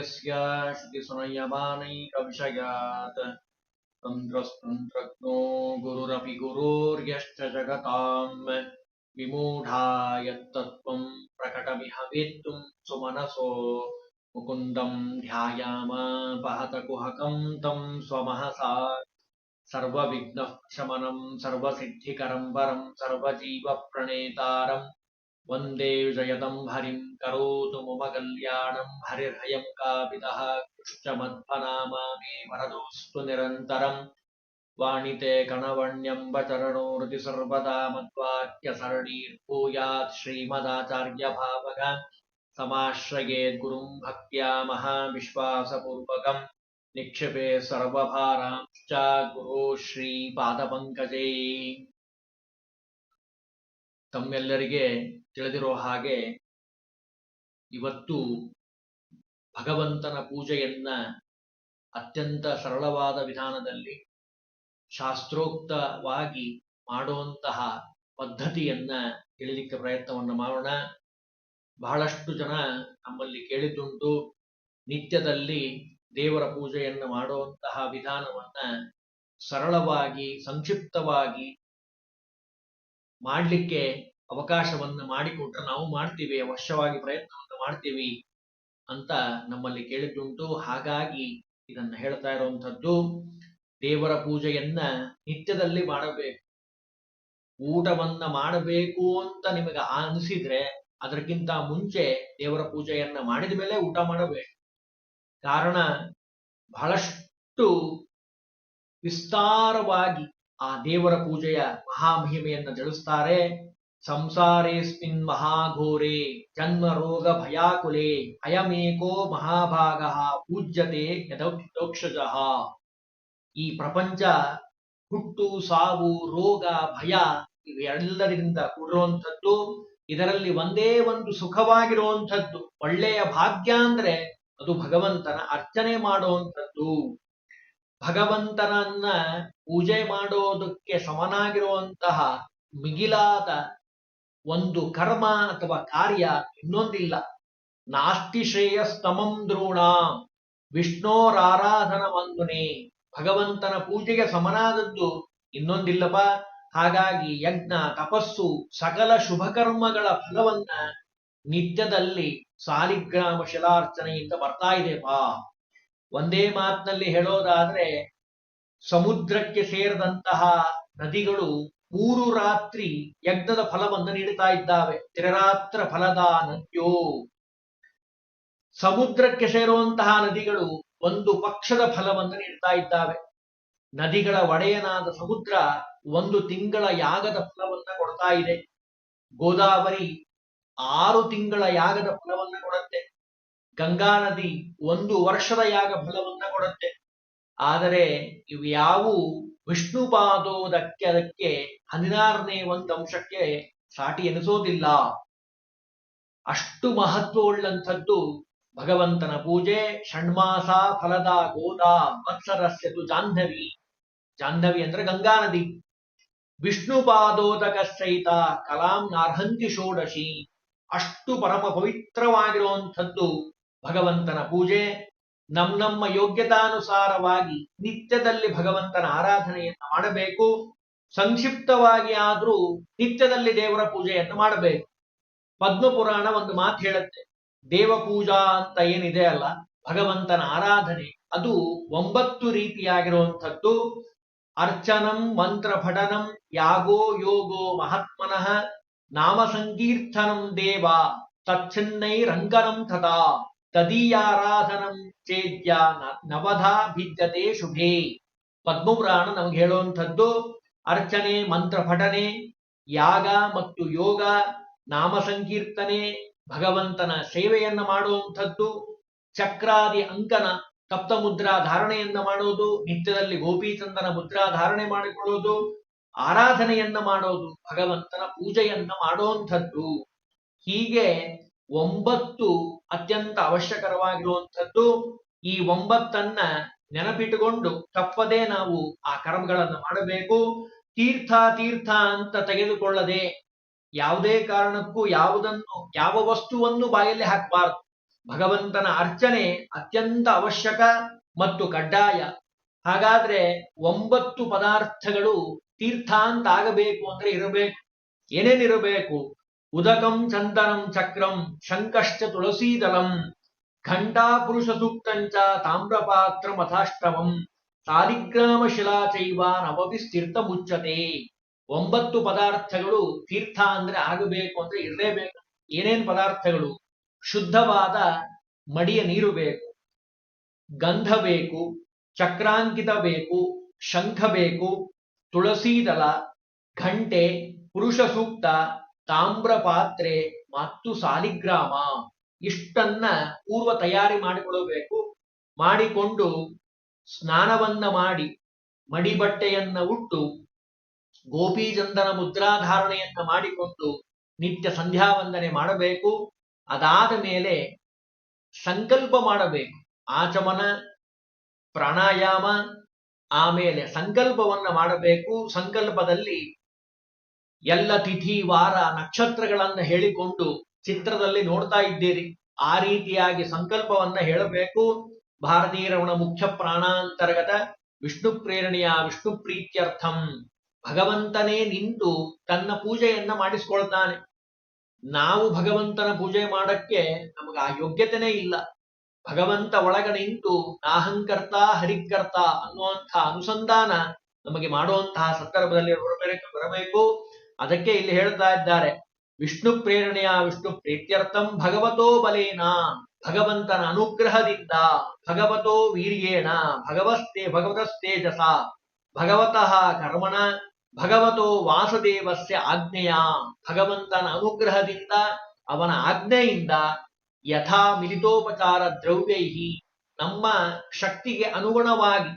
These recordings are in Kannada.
श्रुतिसंयमानैकविषयात् तन्त्रस्तन्त्रज्ञो गुरुरपि गुरोर्यश्च जगताम्। विमूढा यत्तत्त्वम् प्रकटमिह वेत्तुम् सुमनसो। मुकुन्दम् ध्यायामापहतकुहकम् तम् स्वमहसा। सर्वविघ्नः शमनम्, सर्वसिद्धिकरम् वरम्, सर्वजीवप्रणेतारम्। वन्दे विजयदम् हरिम् करोतु मम कल्याणम् हरिर्हयम् कापितः कृश्च मध्वनामा मे वरदोऽस्तु निरन्तरम् वाणिते कणवण्यम्ब चरणोरति सर्वदा मद्वाक्यसरणीर्भूयात् श्रीमदाचार्यभावग समाश्रयेद्गुरुम् भक्त्या महाविश्वासपूर्वकम् निक्षिपे सर्वभारांश्च ಗುರು ಶ್ರೀಪಾದಪಂಕಜೇ ತಮ್ಮೆಲ್ಲರಿಗೆ ತಿಳಿದಿರೋ ಹಾಗೆ ಇವತ್ತು ಭಗವಂತನ ಪೂಜೆಯನ್ನ ಅತ್ಯಂತ ಸರಳವಾದ ವಿಧಾನದಲ್ಲಿ ಶಾಸ್ತ್ರೋಕ್ತವಾಗಿ ಮಾಡುವಂತಹ ಪದ್ಧತಿಯನ್ನ ತಿಳಿಲಿಕ್ಕೆ ಪ್ರಯತ್ನವನ್ನು ಮಾಡೋಣ. ಬಹಳಷ್ಟು ಜನ ನಮ್ಮಲ್ಲಿ ಕೇಳಿದ್ದುಂಟು, ನಿತ್ಯದಲ್ಲಿ ದೇವರ ಪೂಜೆಯನ್ನು ಮಾಡುವಂತಹ ವಿಧಾನವನ್ನ ಸರಳವಾಗಿ, ಸಂಕ್ಷಿಪ್ತವಾಗಿ ಮಾಡಲಿಕ್ಕೆ ಅವಕಾಶವನ್ನ ಮಾಡಿಕೊಟ್ರೆ ನಾವು ಮಾಡ್ತೀವಿ, ಅವಶ್ಯವಾಗಿ ಪ್ರಯತ್ನವನ್ನು ಮಾಡ್ತೀವಿ ಅಂತ ನಮ್ಮಲ್ಲಿ ಕೇಳಿದ್ದುಂಟು. ಹಾಗಾಗಿ ಇದನ್ನ ಹೇಳ್ತಾ ಇರುವಂಥದ್ದು, ದೇವರ ಪೂಜೆಯನ್ನ ನಿತ್ಯದಲ್ಲಿ ಮಾಡಬೇಕು. ಊಟವನ್ನ ಮಾಡಬೇಕು ಅಂತ ನಿಮಗೆ ಅನಿಸಿದ್ರೆ ಅದಕ್ಕಿಂತ ಮುಂಚೆ ದೇವರ ಪೂಜೆಯನ್ನ ಮಾಡಿದ ಮೇಲೆ ಊಟ ಮಾಡಬೇಕು. ಕಾರಣ ಬಹಳಷ್ಟು ವಿಸ್ತಾರವಾಗಿ ಆ ದೇವರ ಪೂಜೆಯ ಮಹಾಮಹಿಮೆಯನ್ನು ತಿಳಿಸ್ತಾರೆ ಸಂಸಾರೇಸ್ಮಿನ್ ಮಹಾಘೋರೆ ಜನ್ಮ ರೋಗ ಭಯಾಕುಲೆ ಅಯಮೇಕೋ ಮಹಾಭಾಗ, ಪೂಜ್ಯತೆ ಯದೋಕ್ಷಜ. ಈ ಪ್ರಪಂಚ ಹುಟ್ಟು, ಸಾವು, ರೋಗ, ಭಯ ಇವೆಲ್ಲರಿಂದ ಕೂಡಿರುವಂಥದ್ದು. ಇದರಲ್ಲಿ ಒಂದೇ ಒಂದು ಸುಖವಾಗಿರುವಂಥದ್ದು. ಒಳ್ಳೆಯ ಭಾಗ್ಯ ಅಂದ್ರೆ ಅದು ಭಗವಂತನ ಅರ್ಚನೆ ಮಾಡುವಂಥದ್ದು. ಭಗವಂತನನ್ನ ಪೂಜೆ ಮಾಡೋದಕ್ಕೆ ಸಮನಾಗಿರುವಂತಹ ಮಿಗಿಲಾದ ಒಂದು ಕರ್ಮ ಅಥವಾ ಕಾರ್ಯ ಇನ್ನೊಂದಿಲ್ಲ. ನಾಸ್ತಿ ಶ್ರೇಯಸ್ತಮಂ ದ್ರೋಣ. ವಿಷ್ಣೋರಾರಾಧನ ವಂದುನೆ ಭಗವಂತನ ಪೂಜೆಗೆ ಸಮನಾದದ್ದು ಇನ್ನೊಂದಿಲ್ಲಪ್ಪ. ಹಾಗಾಗಿ ಯಜ್ಞ, ತಪಸ್ಸು, ಸಕಲ ಶುಭಕರ್ಮಗಳ ಫಲವನ್ನ ನಿತ್ಯದಲ್ಲಿ ಸಾಲಿಗ್ರಾಮ ಶಿಲಾರ್ಚನೆಯಿಂದ ಬರ್ತಾ ಇದೆಪಾ ಒಂದೇ ಮಾತಿನಲ್ಲಿ ಹೇಳೋದಾದ್ರೆ ಸಮುದ್ರಕ್ಕೆ ಸೇರಿದಂತಹ ನದಿಗಳು ಮೂರು ರಾತ್ರಿ ಯಜ್ಞದ ಫಲವನ್ನು ನೀಡುತ್ತಾ ಇದ್ದಾವೆ. ತ್ರಿರಾತ್ರ ಫಲದ ನದ್ಯೋ ಸಮುದ್ರಕ್ಕೆ ಸೇರುವಂತಹ ನದಿಗಳು ಒಂದು ಪಕ್ಷದ ಫಲವನ್ನು ನೀಡ್ತಾ ಇದ್ದಾವೆ. ನದಿಗಳ ಒಡೆಯನಾದ ಸಮುದ್ರ ಒಂದು ತಿಂಗಳ ಯಾಗದ ಫಲವನ್ನು ಕೊಡ್ತಾ ಇದೆ. ಗೋದಾವರಿ ಆರು ತಿಂಗಳ ಯಾಗದ ಫಲವನ್ನು ಕೊಡುತ್ತೆ. ಗಂಗಾ ನದಿ ಒಂದು ವರ್ಷದ ಯಾಗ ಫಲವನ್ನು ಕೊಡುತ್ತೆ. ಆದರೆ ಇವು ಯಾವು ವಿಷ್ಣು ಪಾದೋದಕ್ಕೆ ಅದಕ್ಕೆ ಹದಿನಾರನೇ ಒಂದು ಅಂಶಕ್ಕೆ ಸಾಟಿ ಎನಿಸೋದಿಲ್ಲ. ಅಷ್ಟು ಮಹತ್ವವುಳ್ಳಂಥದ್ದು ಭಗವಂತನ ಪೂಜೆ, ಷಣ್ಮಾಸ, ಫಲದ ಗೋದಾ ಮತ್ಸರಸ್ಯತು ಜಾಹ್ನವಿ. ಜಾಹ್ನವಿ ಅಂದ್ರೆ ಗಂಗಾ ನದಿ. ವಿಷ್ಣು ಪಾದೋದಕ ಸಹಿತ ಕಲಾಂ ನಾರ್ಹಂತಿ ಷೋಡಶಿ. ಅಷ್ಟು ಪರಮ ಪವಿತ್ರವಾಗಿರುವಂಥದ್ದು ಭಗವಂತನ ಪೂಜೆ ನಮ್ ನಮ್ಮ ಯೋಗ್ಯತಾನುಸಾರವಾಗಿ ನಿತ್ಯದಲ್ಲಿ ಭಗವಂತನ ಆರಾಧನೆಯನ್ನು ಮಾಡಬೇಕು. ಸಂಕ್ಷಿಪ್ತವಾಗಿ ಆದರೂ ನಿತ್ಯದಲ್ಲಿ ದೇವರ ಪೂಜೆಯನ್ನು ಮಾಡಬೇಕು. ಪದ್ಮಪುರಾಣ ಒಂದು ಮಾತು ಹೇಳುತ್ತೆ. ದೇವ ಪೂಜಾ ಅಂತ ಏನಿದೆ ಅಲ್ಲ, ಭಗವಂತನ ಆರಾಧನೆ, ಅದು ಒಂಬತ್ತು ರೀತಿಯಾಗಿರುವಂಥದ್ದು. ಅರ್ಚನಂ ಮಂತ್ರ ಪಠನಂ ಯಾಗೋ, ಯೋಗೋ, ಮಹಾತ್ಮನಃ, ನಾಮ ಸಂಕೀರ್ತನಂ ದೇವ ತಚ್ಛನ್ನೈ ರಂಗನಂ ತಥಾ. ತದೀಯಾರಾಧನಂ ಚೇದ್ಯ ನವಧಾ ಭಿದ್ಯತೆ ಶುಭೇ. ಪದ್ಮಪುರಾಣ ನಮ್ಗೆ ಹೇಳುವಂಥದ್ದು, ಅರ್ಚನೆ, ಮಂತ್ರ ಪಠನೆ, ಯಾಗ ಮತ್ತು ಯೋಗ, ನಾಮ ಸಂಕೀರ್ತನೆ, ಭಗವಂತನ ಸೇವೆಯನ್ನ ಮಾಡುವಂಥದ್ದು, ಚಕ್ರಾದಿ ಅಂಕನ ತಪ್ತಮುದ್ರಾ ಧಾರಣೆಯನ್ನ ಮಾಡೋದು, ನಿತ್ಯದಲ್ಲಿ ಗೋಪೀಚಂದನ ಮುದ್ರಾ ಧಾರಣೆ ಮಾಡಿಕೊಳ್ಳೋದು, ಆರಾಧನೆಯನ್ನ ಮಾಡೋದು, ಭಗವಂತನ ಪೂಜೆಯನ್ನ ಮಾಡುವಂಥದ್ದು. ಹೀಗೆ ಒಂಬತ್ತು ಅತ್ಯಂತ ಅವಶ್ಯಕರವಾಗಿರುವಂಥದ್ದು ಈ ಒಂಬತ್ತನ್ನ ನೆನಪಿಟ್ಟುಕೊಂಡು ತಪ್ಪದೇ ನಾವು ಆ ಕರ್ಮಗಳನ್ನು ಮಾಡಬೇಕು. ತೀರ್ಥ ತೀರ್ಥ ಅಂತ ತೆಗೆದುಕೊಳ್ಳದೆ ಯಾವುದೇ ಕಾರಣಕ್ಕೂ ಯಾವುದನ್ನು, ಯಾವ ವಸ್ತುವನ್ನು ಬಾಯಲ್ಲಿ ಹಾಕಬಾರದು. ಭಗವಂತನ ಅರ್ಚನೆ ಅತ್ಯಂತ ಅವಶ್ಯಕ ಮತ್ತು ಕಡ್ಡಾಯ. ಹಾಗಾದ್ರೆ ಒಂಬತ್ತು ಪದಾರ್ಥಗಳು ತೀರ್ಥ ಅಂತ ಆಗಬೇಕು ಅಂದ್ರೆ ಇರಬೇಕು. ಏನೇನಿರಬೇಕು? ಉದಕಂ ಚಂದನಂ ಚಕ್ರಂ ಶಂಕಶ್ಚ ತುಳಸೀದಲಂ ಘಂಟಾಪುರುಷ ಸೂಕ್ತಂಚ ತಾಮ್ರಪಾತ್ರ ಮಥಾಷ್ಟಮಂ ಸಾಲಿಗ್ರಾಮ ಶಿಲಾ ಚೈವ ನವಪಿ ಒಂಬತ್ತು ಪದಾರ್ಥಗಳು ತೀರ್ಥ ಅಂದ್ರೆ ಆಗಬೇಕು ಅಂದ್ರೆ ಇರಲೇಬೇಕು. ಏನೇನ್ ಪದಾರ್ಥಗಳು? ಶುದ್ಧವಾದ ಮಡಿಯ ನೀರು ಬೇಕು, ಗಂಧ ಬೇಕು, ಚಕ್ರಾಂಕಿತ ಬೇಕು, ಶಂಖ ಬೇಕು, ತುಳಸೀದಲ, ಘಂಟೆ, ಪುರುಷ ಸೂಕ್ತ ತಾಮ್ರ ಪಾತ್ರೆ ಮತ್ತು ಸಾಲಿಗ್ರಾಮ ಇಷ್ಟನ್ನ ಪೂರ್ವ ತಯಾರಿ ಮಾಡಿಕೊಳ್ಳಬೇಕು ಮಾಡಿಕೊಂಡು ಸ್ನಾನವನ್ನ ಮಾಡಿ ಮಡಿಬಟ್ಟೆಯನ್ನ ಉಟ್ಟು ಗೋಪೀಚಂದನ ಮುದ್ರಾಧಾರಣೆಯನ್ನ ಮಾಡಿಕೊಂಡು ನಿತ್ಯ ಸಂಧ್ಯಾ ವಂದನೆ ಮಾಡಬೇಕು. ಅದಾದ ಮೇಲೆ ಸಂಕಲ್ಪ ಮಾಡಬೇಕು. ಆಚಮನ, ಪ್ರಾಣಾಯಾಮ, ಆಮೇಲೆ ಸಂಕಲ್ಪವನ್ನ ಮಾಡಬೇಕು. ಸಂಕಲ್ಪದಲ್ಲಿ ಎಲ್ಲ ತಿಥಿ, ವಾರ, ನಕ್ಷತ್ರಗಳನ್ನ ಹೇಳಿಕೊಂಡು ಚಿತ್ರದಲ್ಲಿ ನೋಡ್ತಾ ಇದ್ದೀರಿ. ಆ ರೀತಿಯಾಗಿ ಸಂಕಲ್ಪವನ್ನ ಹೇಳಬೇಕು. ಭಾರತೀಯ ರಮಣ ಮುಖ್ಯ ಪ್ರಾಣಾಂತರ್ಗತ ವಿಷ್ಣು ಪ್ರೇರಣೆಯ ವಿಷ್ಣು ಪ್ರೀತ್ಯರ್ಥಂ. ಭಗವಂತನೇ ನಿಂತು ತನ್ನ ಪೂಜೆಯನ್ನ ಮಾಡಿಸ್ಕೊಳ್ತಾನೆ. ನಾವು ಭಗವಂತನ ಪೂಜೆ ಮಾಡಕ್ಕೆ ನಮಗೆ ಆ ಯೋಗ್ಯತೆನೇ ಇಲ್ಲ. ಭಗವಂತ ಒಳಗ ನಿಂತು ನಾಹಂಕರ್ತ, ಹರಿಕರ್ತ ಅನ್ನುವಂತಹ ಅನುಸಂಧಾನ ನಮಗೆ ಮಾಡುವಂತಹ ಸಂದರ್ಭದಲ್ಲಿ ಬರಬೇಕು. ಅದಕ್ಕೆ ಇಲ್ಲಿ ಹೇಳ್ತಾ ಇದ್ದಾರೆ, ವಿಷ್ಣು ಪ್ರೇರಣೆಯ ವಿಷ್ಣು ಪ್ರೀತ್ಯರ್ಥಂ ಭಗವತೋ ಬಲೇನ, ಭಗವಂತನ ಅನುಗ್ರಹದಿಂದ ಭಗವತೋ ವೀರ್ಯೇಣ, ಭಗವಸ್ತೆ ಭಗವತಸ್ತೇಜಸ ಭಗವತಃ ಕರ್ಮಣ, ಭಗವತೋ ವಾಸುದೇವಸ್ಯ ಆಜ್ಞೆಯ, ಭಗವಂತನ ಅನುಗ್ರಹದಿಂದ ಅವನ ಆಜ್ಞೆಯಿಂದ ಯಥಾ ಮಿಲಿತೋಪಚಾರ ದ್ರವ್ಯೈಹಿ, ನಮ್ಮ ಶಕ್ತಿಗೆ ಅನುಗುಣವಾಗಿ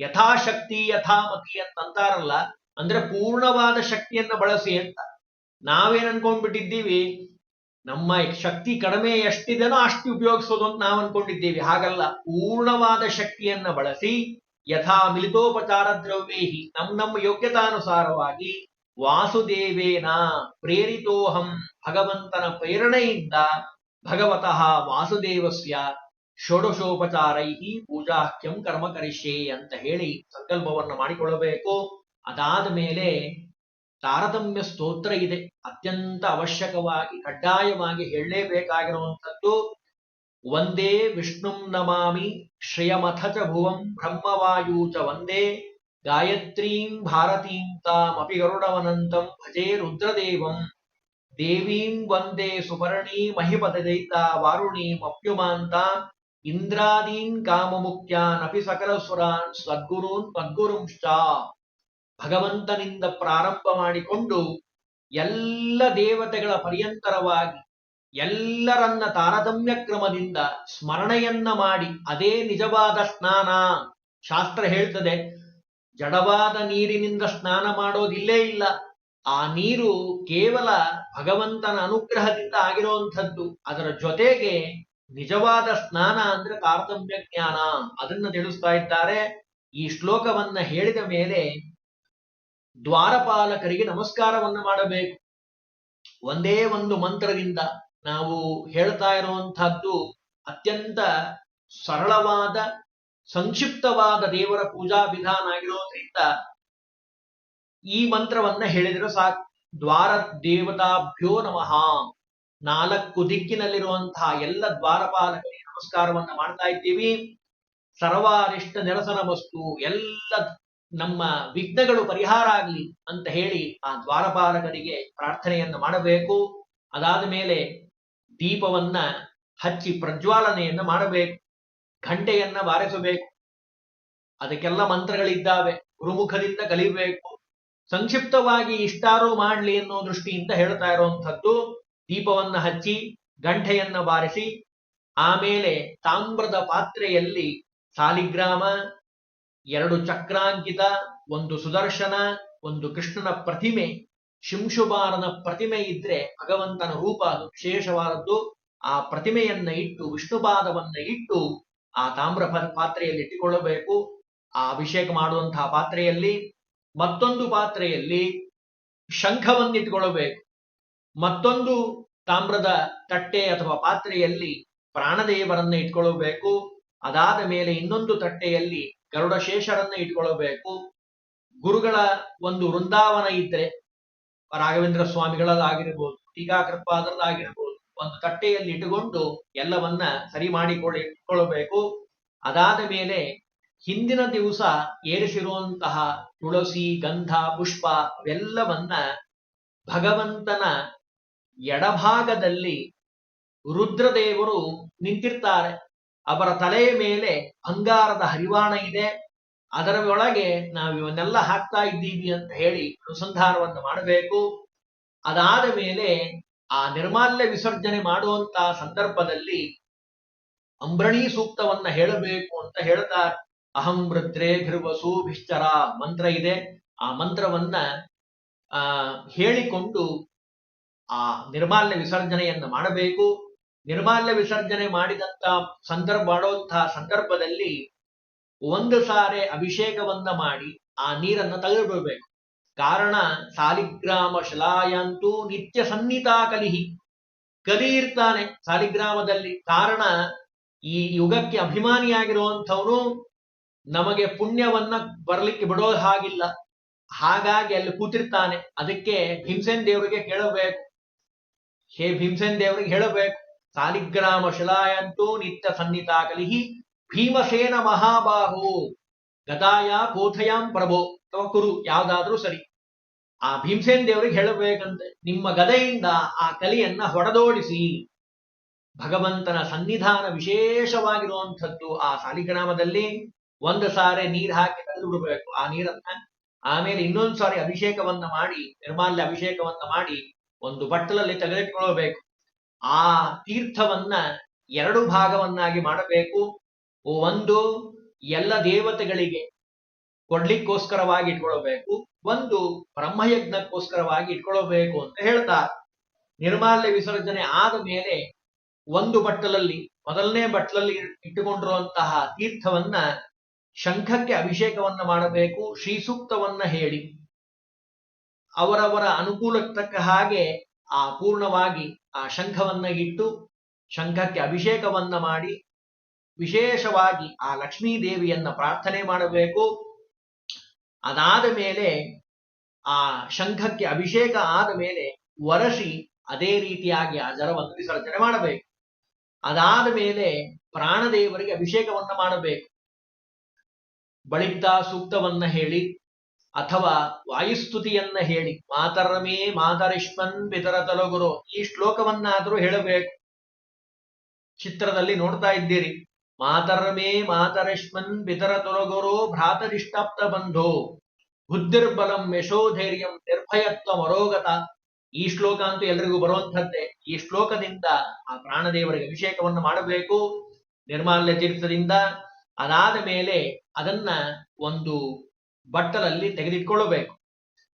ಯಥಾಶಕ್ತಿ ಯಥಾಮತಿ ಅಂತ ಅಂತಾರಲ್ಲ ಅಂದ್ರೆ ಪೂರ್ಣವಾದ ಶಕ್ತಿಯನ್ನ ಬಳಸಿ ಅಂತ ನಾವೇನ್ ಅನ್ಕೊಂಡ್ಬಿಟ್ಟಿದ್ದೀವಿ, ನಮ್ಮ ಶಕ್ತಿ ಕಡಿಮೆ ಎಷ್ಟಿದೆನೋ ಅಷ್ಟು ಉಪಯೋಗಿಸೋದು ಅಂತ ನಾವು ಅನ್ಕೊಂಡಿದ್ದೀವಿ. ಹಾಗಲ್ಲ, ಪೂರ್ಣವಾದ ಶಕ್ತಿಯನ್ನ ಬಳಸಿ ಯಥಾ ಮಿಲಿತೋಪಚಾರ ದ್ರವ್ಯೇಹಿ, ನಮ್ ನಮ್ಮ ಯೋಗ್ಯತಾನುಸಾರವಾಗಿ ವಾಸುದೇವೇನ ಪ್ರೇರಿತೋಹಂ ಭಗವಂತನ ಪ್ರೇರಣೆಯಿಂದ ಭಗವತಃ ವಾಸುದೇವಸ್ಯ ಷೋಡಶೋಪಚಾರೈ ಪೂಜಾಖ್ಯಂ ಕರ್ಮ ಕರಿಷ್ಯೆ ಅಂತ ಹೇಳಿ ಸಂಕಲ್ಪವನ್ನು ಮಾಡಿಕೊಳ್ಳಬೇಕು. ಅದಾದ ಮೇಲೆ ತಾರತಮ್ಯ ಸ್ತೋತ್ರ ಇದೆ. ಅತ್ಯಂತ ಅವಶ್ಯಕವಾಗಿ, ಕಡ್ಡಾಯವಾಗಿ ಹೇಳಲೇಬೇಕಾಗಿರುವಂಥದ್ದು ಒಂದೇ ವಿಷ್ಣುಂ ನಮಾಮಿ ಶ್ರೇಯಮಥ ಚ ಭುವಂ ಬ್ರಹ್ಮವಾಯೂ ಚ ಒಂದೇ ಗಾಯತ್ರೀಂ ಭಾರತೀಂ ತಾಮಪಿ ಗರುಡವನಂತಂ ಭಜೆ ರುದ್ರದೇವಂ ದೇವೀಂ ವಂದೇ ಸುಪರ್ಣೀ ಮಹಿಪದೈತ ವಾರುಣೀಂ ಅಪ್ಯುಮಾಂತ ಇಂದ್ರಾದೀನ್ ಅಪಿ ಸಕಲ ಸುರಾನ್ ಸದ್ಗುರೂನ್ ಮದ್ಗುರುಂಶ್ಚ ಭಗವಂತನಿಂದ ಪ್ರಾರಂಭ ಮಾಡಿಕೊಂಡು ಎಲ್ಲ ದೇವತೆಗಳ ಪರ್ಯಂತರವಾಗಿ ಎಲ್ಲರನ್ನ ತಾರತಮ್ಯ ಕ್ರಮದಿಂದ ಸ್ಮರಣೆಯನ್ನ ಮಾಡಿ ಅದೇ ನಿಜವಾದ ಸ್ನಾನ. ಶಾಸ್ತ್ರ ಹೇಳ್ತದೆ, ಜಡವಾದ ನೀರಿನಿಂದ ಸ್ನಾನ ಮಾಡೋದಿಲ್ಲೇ ಇಲ್ಲ. ಆ ನೀರು ಕೇವಲ ಭಗವಂತನ ಅನುಗ್ರಹದಿಂದ ಆಗಿರುವಂಥದ್ದು ಅದರ ಜೊತೆಗೆ ನಿಜವಾದ ಸ್ನಾನ ಅಂದ್ರೆ ತಾರತಮ್ಯ ಜ್ಞಾನ. ಅದನ್ನ ತಿಳಿಸ್ತಾ ಇದ್ದಾರೆ. ಈ ಶ್ಲೋಕವನ್ನ ಹೇಳಿದ ಮೇಲೆ ದ್ವಾರಪಾಲಕರಿಗೆ ನಮಸ್ಕಾರವನ್ನ ಮಾಡಬೇಕು. ಒಂದೇ ಒಂದು ಮಂತ್ರದಿಂದ ನಾವು ಹೇಳ್ತಾ ಇರುವಂತಹದ್ದು ಅತ್ಯಂತ ಸರಳವಾದ, ಸಂಕ್ಷಿಪ್ತವಾದ ದೇವರ ಪೂಜಾ ವಿಧಾನ ಆಗಿರೋದ್ರಿಂದ ಈ ಮಂತ್ರವನ್ನ ಹೇಳಿದ್ರೆ ಸಾಕು. ದ್ವಾರ ದೇವತಾಭ್ಯೋ ನಮಃ. ನಾಲ್ಕು ದಿಕ್ಕಿನಲ್ಲಿರುವಂತಹ ಎಲ್ಲ ದ್ವಾರಪಾಲಕರಿಗೆ ನಮಸ್ಕಾರವನ್ನ ಮಾಡ್ತಾ ಇದ್ದೀವಿ. ಸರ್ವಾರಿಷ್ಟ ನಿರಸನ ವಸ್ತು ಎಲ್ಲ ನಮ್ಮ ವಿಘ್ನಗಳು ಪರಿಹಾರ ಆಗಲಿ ಅಂತ ಹೇಳಿ ಆ ದ್ವಾರಪಾಲಕರಿಗೆ ಪ್ರಾರ್ಥನೆಯನ್ನು ಮಾಡಬೇಕು. ಅದಾದ ಮೇಲೆ ದೀಪವನ್ನ ಹಚ್ಚಿ ಪ್ರಜ್ವಾಲನೆಯನ್ನ ಮಾಡಬೇಕು. ಘಂಟೆಯನ್ನ ಬಾರಿಸಬೇಕು. ಅದಕ್ಕೆಲ್ಲ ಮಂತ್ರಗಳಿದ್ದಾವೆ. ಗುರುಮುಖದಿಂದ ಕಲಿಬೇಕು. ಸಂಕ್ಷಿಪ್ತವಾಗಿ ಇಷ್ಟಾರು ಮಾಡ್ಲಿ ಅನ್ನೋ ದೃಷ್ಟಿಯಿಂದ ಹೇಳ್ತಾ ಇರುವಂಥದ್ದು. ದೀಪವನ್ನ ಹಚ್ಚಿ ಗಂಟೆಯನ್ನ ಬಾರಿಸಿ, ಆಮೇಲೆ ತಾಮ್ರದ ಪಾತ್ರೆಯಲ್ಲಿ ಸಾಲಿಗ್ರಾಮ ಎರಡು ಚಕ್ರಾಂಕಿತ, ಒಂದು ಸುದರ್ಶನ, ಒಂದು ಕೃಷ್ಣನ ಪ್ರತಿಮೆ. ಶಿಂಶುಬಾರನ ಪ್ರತಿಮೆ ಇದ್ರೆ ಭಗವಂತನ ರೂಪ ಅದು. ವಿಶೇಷವಾದದ್ದು ಆ ಪ್ರತಿಮೆಯನ್ನ ಇಟ್ಟು, ವಿಷ್ಣುಪಾದವನ್ನ ಇಟ್ಟು, ಆ ತಾಮ್ರ ಪಾತ್ರೆಯಲ್ಲಿ ಇಟ್ಟುಕೊಳ್ಳಬೇಕು. ಆ ಅಭಿಷೇಕ ಮಾಡುವಂತಹ ಪಾತ್ರೆಯಲ್ಲಿ, ಮತ್ತೊಂದು ಪಾತ್ರೆಯಲ್ಲಿ ಶಂಖವನ್ನಿಟ್ಟುಕೊಳ್ಳಬೇಕು ಮತ್ತೊಂದು ತಾಮ್ರದ ತಟ್ಟೆ ಅಥವಾ ಪಾತ್ರೆಯಲ್ಲಿ ಪ್ರಾಣದೇವರನ್ನ ಇಟ್ಕೊಳ್ಳಬೇಕು ಅದಾದ ಮೇಲೆ ಇನ್ನೊಂದು ತಟ್ಟೆಯಲ್ಲಿ ಗರುಡ ಶೇಷರನ್ನ ಇಟ್ಕೊಳ್ಳಬೇಕು. ಗುರುಗಳ ಒಂದು ವೃಂದಾವನ ಇದ್ರೆ ರಾಘವೇಂದ್ರ ಸ್ವಾಮಿಗಳದ್ದಾಗಿರ್ಬೋದು ಟೀಕಾಕೃಪಾದರದ್ದಾಗಿರ್ಬೋದು ಒಂದು ತಟ್ಟೆಯಲ್ಲಿ ಇಟ್ಟುಕೊಂಡು ಎಲ್ಲವನ್ನ ಸರಿ ಮಾಡಿಕೊಳ್ಳಿ ಅದಾದ ಮೇಲೆ ಹಿಂದಿನ ದಿವಸ ಏರಿಸಿರುವಂತಹ ತುಳಸಿ, ಗಂಧ, ಪುಷ್ಪ ಅವೆಲ್ಲವನ್ನ ಭಗವಂತನ ಎಡಭಾಗದಲ್ಲಿ ರುದ್ರದೇವರು ನಿಂತಿರ್ತಾರೆ. ಅವರ ತಲೆಯ ಮೇಲೆ ಬಂಗಾರದ ಹರಿವಾಣ ಇದೆ. ಅದರ ಒಳಗೆ ನಾವು ಇವನ್ನೆಲ್ಲ ಹಾಕ್ತಾ ಇದ್ದೀವಿ ಅಂತ ಹೇಳಿ ಅನುಸಂಧಾನವನ್ನು ಮಾಡಬೇಕು. ಅದಾದ ಮೇಲೆ ಆ ನಿರ್ಮಾಲ್ಯ ವಿಸರ್ಜನೆ ಮಾಡುವಂತ ಸಂದರ್ಭದಲ್ಲಿ ಅಂಬ್ರಣಿ ಸೂಕ್ತವನ್ನ ಹೇಳಬೇಕು ಅಂತ ಹೇಳ್ತಾರೆ. ಅಹಂ ವೃದ್ರೇ ಘೃವಸು ಭಿಶ್ಚರ ಮಂತ್ರ ಇದೆ. ಆ ಮಂತ್ರವನ್ನ, ಆ, ಹೇಳಿಕೊಂಡು ಆ ನಿರ್ಮಾಲ್ಯ ವಿಸರ್ಜನೆಯನ್ನ ಮಾಡಬೇಕು. ನಿರ್ಮಾಲ್ಯ ವಿಸರ್ಜನೆ ಮಾಡಿದಂತ ಸಂದರ್ಭ ಮಾಡುವಂತಹ ಸಂದರ್ಭದಲ್ಲಿ ಒಂದು ಸಾರೆ ಅಭಿಷೇಕವನ್ನ ಮಾಡಿ ಆ ನೀರನ್ನ ತೆಗೆದುಬಿಡ್ಬೇಕು ಕಾರಣ ಸಾಲಿಗ್ರಾಮ ಶಲಾಯಂತೂ ನಿತ್ಯ ಸನ್ನಿತಾ ಕಲಿಹಿ. ಕಲಿ ಇರ್ತಾನೆ ಸಾಲಿಗ್ರಾಮದಲ್ಲಿ. ಕಾರಣ ಈ ಯುಗಕ್ಕೆ ಅಭಿಮಾನಿಯಾಗಿರುವಂಥವನು ನಮಗೆ ಪುಣ್ಯವನ್ನ ಬರಲಿಕ್ಕೆ ಬಿಡೋ ಹಾಗಿಲ್ಲ. ಹಾಗಾಗಿ ಅಲ್ಲಿ ಕೂತಿರ್ತಾನೆ. ಅದಕ್ಕೆ ಭೀಮಸೇನ್ ದೇವರಿಗೆ ಕೇಳಬೇಕು. ಹೇ ಭೀಮಸೇನ್ ದೇವರಿಗೆ ಹೇಳಬೇಕು. ಸಾಲಿಗ್ರಾಮ ಶಿಲಾಯಂತೂ ನಿತ್ಯ ಕಲಿಹಿ ಭೀಮಸೇನ ಮಹಾಬಾಹು. ಗದಾಯ ಕೋಥಯಾಂ ಪ್ರಭೋ. ಅಥವಾ ಕುರು, ಯಾವ್ದಾದ್ರೂ ಸರಿ. ಆ ಭೀಮಸೇನ ದೇವರಿಗೆ ಹೇಳಬೇಕಂತೆ. ನಿಮ್ಮ ಗದೆಯಿಂದ ಆ ಕಲಿಯನ್ನ ಹೊಡೆದೋಡಿಸಿ. ಭಗವಂತನ ಸನ್ನಿಧಾನ ವಿಶೇಷವಾಗಿರುವಂಥದ್ದು ಆ ಸಾಲಿಗ್ರಾಮದಲ್ಲಿ ಒಂದು ಸಾರಿ ನೀರು ಹಾಕಿ ತೆಗೆದು ಬಿಡಬೇಕು ಆ ನೀರನ್ನ ಆಮೇಲೆ ಇನ್ನೊಂದು ಸಾರಿ ಅಭಿಷೇಕವನ್ನ ಮಾಡಿ, ನಿರ್ಮಾಲ್ಯ ಅಭಿಷೇಕವನ್ನ ಮಾಡಿ ಒಂದು ಬಟ್ಟಲಲ್ಲಿ ತೆಗೆದಿಟ್ಕೊಳ್ಬೇಕು. ಆ ತೀರ್ಥವನ್ನ ಎರಡು ಭಾಗವನ್ನಾಗಿ ಮಾಡಬೇಕು. ಒಂದು, ಎಲ್ಲ ದೇವತೆಗಳಿಗೆ ಕೊಡ್ಲಿಕ್ಕೋಸ್ಕರವಾಗಿ ಇಟ್ಕೊಳ್ಬೇಕು. ಒಂದು, ಬ್ರಹ್ಮಯಜ್ಞಕ್ಕೋಸ್ಕರವಾಗಿ ಇಟ್ಕೊಳ್ಬೇಕು ಅಂತ ಹೇಳ್ತಾರೆ ನಿರ್ಮಾಲ್ಯ ವಿಸರ್ಜನೆ ಆದ ಮೇಲೆ ಒಂದು ಬಟ್ಟಲಲ್ಲಿ, ಮೊದಲನೇ ಬಟ್ಟಲಲ್ಲಿ ಇಟ್ಟುಕೊಂಡಿರುವಂತಹ ತೀರ್ಥವನ್ನ ಶಂಖಕ್ಕೆ ಅಭಿಷೇಕವನ್ನ ಮಾಡಬೇಕು ಶ್ರೀ ಸೂಕ್ತವನ್ನ ಹೇಳಿ. ಅವರವರ ಅನುಕೂಲಕ್ಕೆ ತಕ್ಕ ಹಾಗೆ ಆ ಪೂರ್ಣವಾಗಿ ಆ ಶಂಖವನ್ನ ಇಟ್ಟು ಶಂಖಕ್ಕೆ ಅಭಿಷೇಕವನ್ನ ಮಾಡಿ ವಿಶೇಷವಾಗಿ ಆ ಲಕ್ಷ್ಮೀ ದೇವಿಯನ್ನ ಪ್ರಾರ್ಥನೆ ಮಾಡಬೇಕು. ಅದಾದ ಮೇಲೆ ಆ ಶಂಖಕ್ಕೆ ಅಭಿಷೇಕ ಆದ ಮೇಲೆ ವರಸಿ ಅದೇ ರೀತಿಯಾಗಿ ಆ ಜಲವನ್ನು ವಿಸರ್ಜನೆ ಮಾಡಬೇಕು. ಅದಾದ ಮೇಲೆ ಪ್ರಾಣದೇವರಿಗೆ ಅಭಿಷೇಕವನ್ನ ಮಾಡಬೇಕು. ಬಳಿಕ ಸೂಕ್ತವನ್ನ ಹೇಳಿ ಅಥವಾ ವಾಯುಸ್ತುತಿಯನ್ನ ಹೇಳಿ, ಮಾತರಮೇ ಮಾತರಿಷ್ಮನ್ ಪಿತರ ತಲಗುರು ಈ ಶ್ಲೋಕವನ್ನಾದರೂ ಹೇಳಬೇಕು. ಚಿತ್ರದಲ್ಲಿ ನೋಡ್ತಾ ಇದ್ದೀರಿ, ಮಾತರಮೇ ಮಾತರಿಷ್ಮನ್ ಪಿತರ ತೊಲಗುರು ಭ್ರಾತರಿಷ್ಟಾಪ್ತ ಬಂಧೋ, ಬುದ್ಧಿರ್ಬಲಂ ಯಶೋಧೈರ್ಯಂ ನಿರ್ಭಯತ್ವ ಮರೋಗತ. ಈ ಶ್ಲೋಕ ಅಂತೂ ಎಲ್ರಿಗೂ ಬರುವಂಥದ್ದೇ. ಈ ಶ್ಲೋಕದಿಂದ ಆ ಪ್ರಾಣದೇವರಿಗೆ ಅಭಿಷೇಕವನ್ನು ಮಾಡಬೇಕು. ನಿರ್ಮಾಲ್ಯ ತೀರ್ಥದಿಂದ ಅದಾದ ಮೇಲೆ ಅದನ್ನ ಒಂದು ಬಟ್ಟಲಲ್ಲಿ ತೆಗೆದಿಟ್ಕೊಳ್ಳಬೇಕು.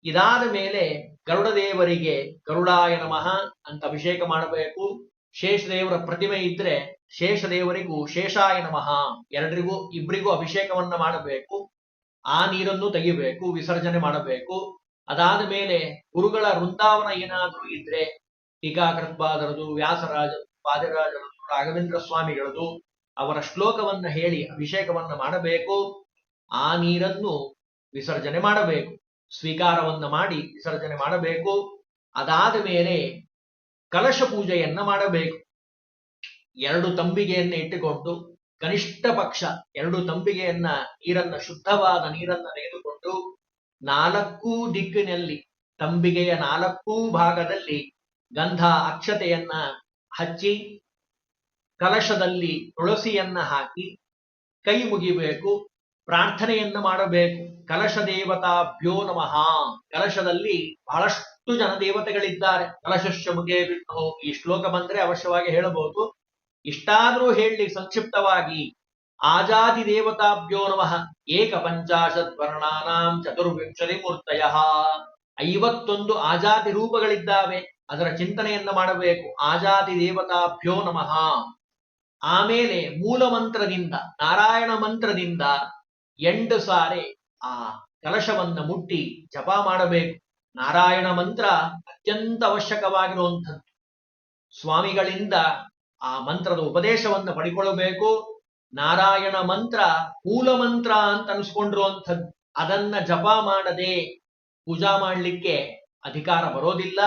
ಇದಾದ ಮೇಲೆ ಗರುಡ ದೇವರಿಗೆ ಗರುಡಾಯ ನಮಃ ಅಂತ ಅಭಿಷೇಕ ಮಾಡಬೇಕು. ಶೇಷದೇವರ ಪ್ರತಿಮೆ ಇದ್ರೆ ಶೇಷದೇವರಿಗೂ ಶೇಷಾಯ ನಮಃ ಎರಡರಿಗೂ ಇಬ್ಬರಿಗೂ ಅಭಿಷೇಕವನ್ನ ಮಾಡಬೇಕು. ಆ ನೀರನ್ನು ತೆಗಿಬೇಕು, ವಿಸರ್ಜನೆ ಮಾಡಬೇಕು. ಅದಾದ ಮೇಲೆ ಗುರುಗಳ ವೃಂದಾವನ ಏನಾದರೂ ಇದ್ರೆ ಟೀಕಾಕೃತ್ಪಾದರದು ವ್ಯಾಸರಾಜರು, ಪಾದರಾಜರದು, ರಾಘವೇಂದ್ರ ಸ್ವಾಮಿಗಳದು ಅವರ ಶ್ಲೋಕವನ್ನ ಹೇಳಿ ಅಭಿಷೇಕವನ್ನ ಮಾಡಬೇಕು. ಆ ನೀರನ್ನು ವಿಸರ್ಜನೆ ಮಾಡಬೇಕು. ಸ್ವೀಕಾರವನ್ನ ಮಾಡಿ ವಿಸರ್ಜನೆ ಮಾಡಬೇಕು. ಅದಾದ ಮೇಲೆ ಕಲಶ ಪೂಜೆಯನ್ನ ಮಾಡಬೇಕು. ಎರಡು ತಂಬಿಗೆಯನ್ನ ಇಟ್ಟುಕೊಂಡು ಕನಿಷ್ಠ ಪಕ್ಷ ಎರಡು ತಂಬಿಗೆಯನ್ನ ನೀರನ್ನ ಶುದ್ಧವಾದ ನೀರನ್ನ ತೆಗೆದುಕೊಂಡು ನಾಲ್ಕೂ ದಿಕ್ಕಿನಲ್ಲಿ ತಂಬಿಗೆಯ ನಾಲ್ಕೂ ಭಾಗದಲ್ಲಿ ಗಂಧ ಅಕ್ಷತೆಯನ್ನ ಹಚ್ಚಿ ಕಲಶದಲ್ಲಿ ತುಳಸಿಯನ್ನ ಹಾಕಿ ಕೈ ಮುಗಿಬೇಕು. ಪ್ರಾರ್ಥನೆಯನ್ನ ಮಾಡಬೇಕು. ಕಲಶ ದೇವತಾಭ್ಯೋ ನಮಃ. ಕಲಶದಲ್ಲಿ ಬಹಳಷ್ಟು ಜನ ದೇವತೆಗಳಿದ್ದಾರೆ. ಕಲಶ ಮುಖೇ ಬಿಟ್ಟು ಈ ಶ್ಲೋಕ ಬಂದ್ರೆ ಅವಶ್ಯವಾಗಿ ಹೇಳಬಹುದು. ಇಷ್ಟಾದ್ರೂ ಹೇಳಿ ಸಂಕ್ಷಿಪ್ತವಾಗಿ. ಆಜಾದಿ ದೇವತಾಭ್ಯೋ ನಮಃ. ಏಕ ಪಂಚಾಶತ್ ವರ್ಣಾನಾಂ ಚತುರ್ವಿಂಶತಿ ಮೂರ್ತಯ. ಐವತ್ತೊಂದು ಆಜಾತಿ ರೂಪಗಳಿದ್ದಾವೆ. ಅದರ ಚಿಂತನೆಯನ್ನು ಮಾಡಬೇಕು. ಆಜಾತಿ ದೇವತಾಭ್ಯೋ ನಮಃ. ಆಮೇಲೆ ಮೂಲ ಮಂತ್ರದಿಂದ ನಾರಾಯಣ ಮಂತ್ರದಿಂದ ಎಂಟು ಸಾರಿ ಆ ಕಲಶವನ್ನ ಮುಟ್ಟಿ ಜಪ ಮಾಡಬೇಕು. ನಾರಾಯಣ ಮಂತ್ರ ಅತ್ಯಂತ ಅವಶ್ಯಕವಾಗಿರುವಂಥದ್ದು. ಸ್ವಾಮಿಗಳಿಂದ ಆ ಮಂತ್ರದ ಉಪದೇಶವನ್ನು ಪಡಿಕೊಳ್ಳಬೇಕು. ನಾರಾಯಣ ಮಂತ್ರ ಮೂಲ ಮಂತ್ರ ಅಂತ ಅನಿಸ್ಕೊಂಡಿರುವಂಥದ್ದು. ಅದನ್ನ ಜಪ ಮಾಡದೆ ಪೂಜಾ ಮಾಡಲಿಕ್ಕೆ ಅಧಿಕಾರ ಬರೋದಿಲ್ಲ.